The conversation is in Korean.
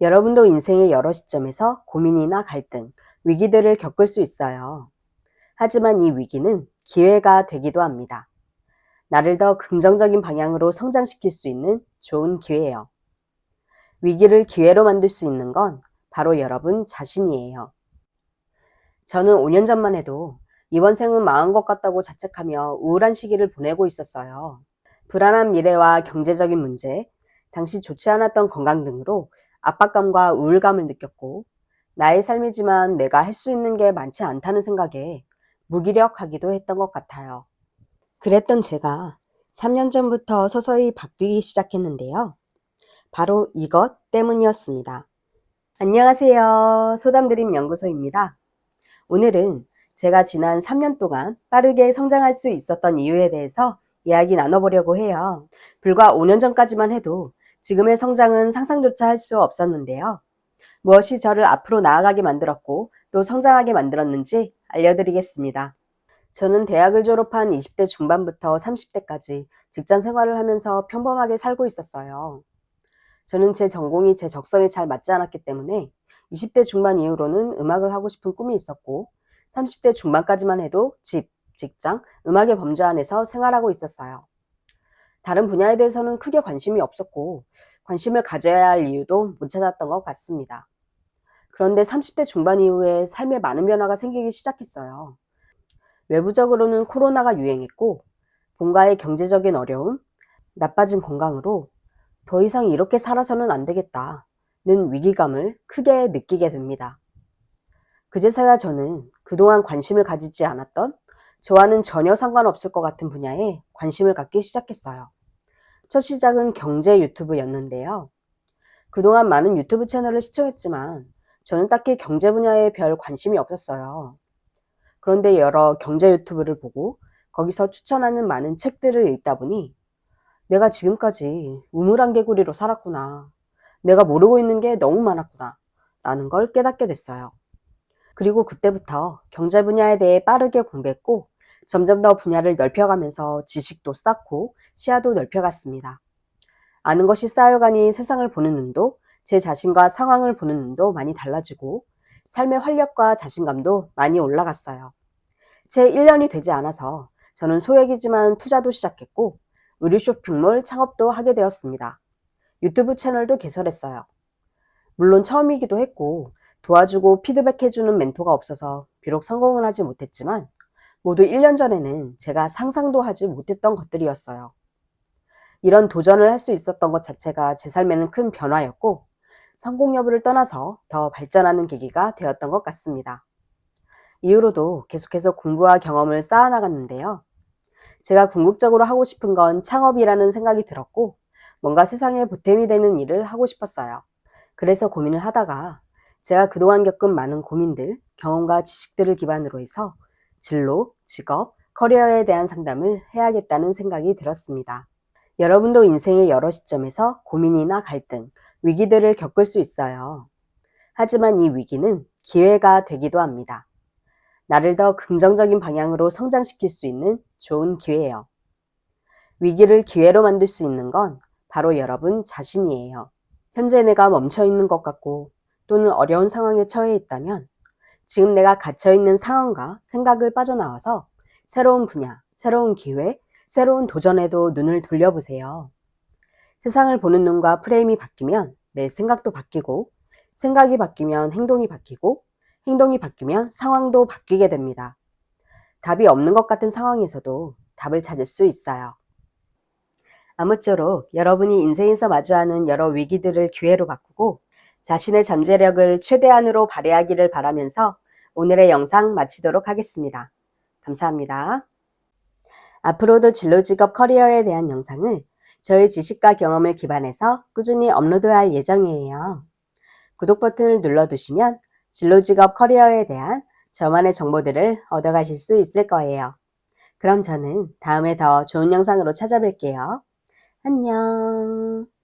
여러분도 인생의 여러 시점에서 고민이나 갈등, 위기들을 겪을 수 있어요. 하지만 이 위기는 기회가 되기도 합니다. 나를 더 긍정적인 방향으로 성장시킬 수 있는 좋은 기회예요. 위기를 기회로 만들 수 있는 건 바로 여러분 자신이에요. 저는 5년 전만 해도 이번 생은 망한 것 같다고 자책하며 우울한 시기를 보내고 있었어요. 불안한 미래와 경제적인 문제, 당시 좋지 않았던 건강 등으로 압박감과 우울감을 느꼈고 나의 삶이지만 내가 할 수 있는 게 많지 않다는 생각에 무기력하기도 했던 것 같아요. 그랬던 제가 3년 전부터 서서히 바뀌기 시작했는데요. 바로 이것 때문이었습니다. 안녕하세요. 소담드림 연구소입니다. 오늘은 제가 지난 3년 동안 빠르게 성장할 수 있었던 이유에 대해서 이야기 나눠보려고 해요. 불과 5년 전까지만 해도 지금의 성장은 상상조차 할 수 없었는데요. 무엇이 저를 앞으로 나아가게 만들었고 또 성장하게 만들었는지 알려드리겠습니다. 저는 대학을 졸업한 20대 중반부터 30대까지 직장 생활을 하면서 평범하게 살고 있었어요. 저는 제 전공이 제 적성에 잘 맞지 않았기 때문에 20대 중반 이후로는 음악을 하고 싶은 꿈이 있었고 30대 중반까지만 해도 집, 직장, 음악의 범주 안에서 생활하고 있었어요. 다른 분야에 대해서는 크게 관심이 없었고 관심을 가져야 할 이유도 못 찾았던 것 같습니다. 그런데 30대 중반 이후에 삶에 많은 변화가 생기기 시작했어요. 외부적으로는 코로나가 유행했고 본가의 경제적인 어려움, 나빠진 건강으로 더 이상 이렇게 살아서는 안 되겠다는 위기감을 크게 느끼게 됩니다. 그제서야 저는 그동안 관심을 가지지 않았던 저와는 전혀 상관없을 것 같은 분야에 관심을 갖기 시작했어요. 첫 시작은 경제 유튜브였는데요. 그동안 많은 유튜브 채널을 시청했지만 저는 딱히 경제 분야에 별 관심이 없었어요. 그런데 여러 경제 유튜브를 보고 거기서 추천하는 많은 책들을 읽다 보니 내가 지금까지 우물안 개구리로 살았구나. 내가 모르고 있는 게 너무 많았구나. 라는 걸 깨닫게 됐어요. 그리고 그때부터 경제 분야에 대해 빠르게 공부했고 점점 더 분야를 넓혀가면서 지식도 쌓고 시야도 넓혀갔습니다. 아는 것이 쌓여가니 세상을 보는 눈도 제 자신과 상황을 보는 눈도 많이 달라지고 삶의 활력과 자신감도 많이 올라갔어요. 제 1년이 되지 않아서 저는 소액이지만 투자도 시작했고 의류 쇼핑몰 창업도 하게 되었습니다. 유튜브 채널도 개설했어요. 물론 처음이기도 했고 도와주고 피드백해주는 멘토가 없어서 비록 성공은 하지 못했지만 모두 1년 전에는 제가 상상도 하지 못했던 것들이었어요. 이런 도전을 할 수 있었던 것 자체가 제 삶에는 큰 변화였고 성공 여부를 떠나서 더 발전하는 계기가 되었던 것 같습니다. 이후로도 계속해서 공부와 경험을 쌓아나갔는데요. 제가 궁극적으로 하고 싶은 건 창업이라는 생각이 들었고 뭔가 세상에 보탬이 되는 일을 하고 싶었어요. 그래서 고민을 하다가 제가 그동안 겪은 많은 고민들, 경험과 지식들을 기반으로 해서 진로, 직업, 커리어에 대한 상담을 해야겠다는 생각이 들었습니다. 여러분도 인생의 여러 시점에서 고민이나 갈등, 위기들을 겪을 수 있어요. 하지만 이 위기는 기회가 되기도 합니다. 나를 더 긍정적인 방향으로 성장시킬 수 있는 좋은 기회예요. 위기를 기회로 만들 수 있는 건 바로 여러분 자신이에요. 현재 내가 멈춰 있는 것 같고 또는 어려운 상황에 처해 있다면 지금 내가 갇혀 있는 상황과 생각을 빠져나와서 새로운 분야, 새로운 기회, 새로운 도전에도 눈을 돌려보세요. 세상을 보는 눈과 프레임이 바뀌면 내 생각도 바뀌고 생각이 바뀌면 행동이 바뀌고 행동이 바뀌면 상황도 바뀌게 됩니다. 답이 없는 것 같은 상황에서도 답을 찾을 수 있어요. 아무쪼록 여러분이 인생에서 마주하는 여러 위기들을 기회로 바꾸고 자신의 잠재력을 최대한으로 발휘하기를 바라면서 오늘의 영상 마치도록 하겠습니다. 감사합니다. 앞으로도 진로 직업 커리어에 대한 영상을 저의 지식과 경험을 기반해서 꾸준히 업로드할 예정이에요. 구독 버튼을 눌러두시면 진로 직업 커리어에 대한 저만의 정보들을 얻어가실 수 있을 거예요. 그럼 저는 다음에 더 좋은 영상으로 찾아뵐게요. 안녕.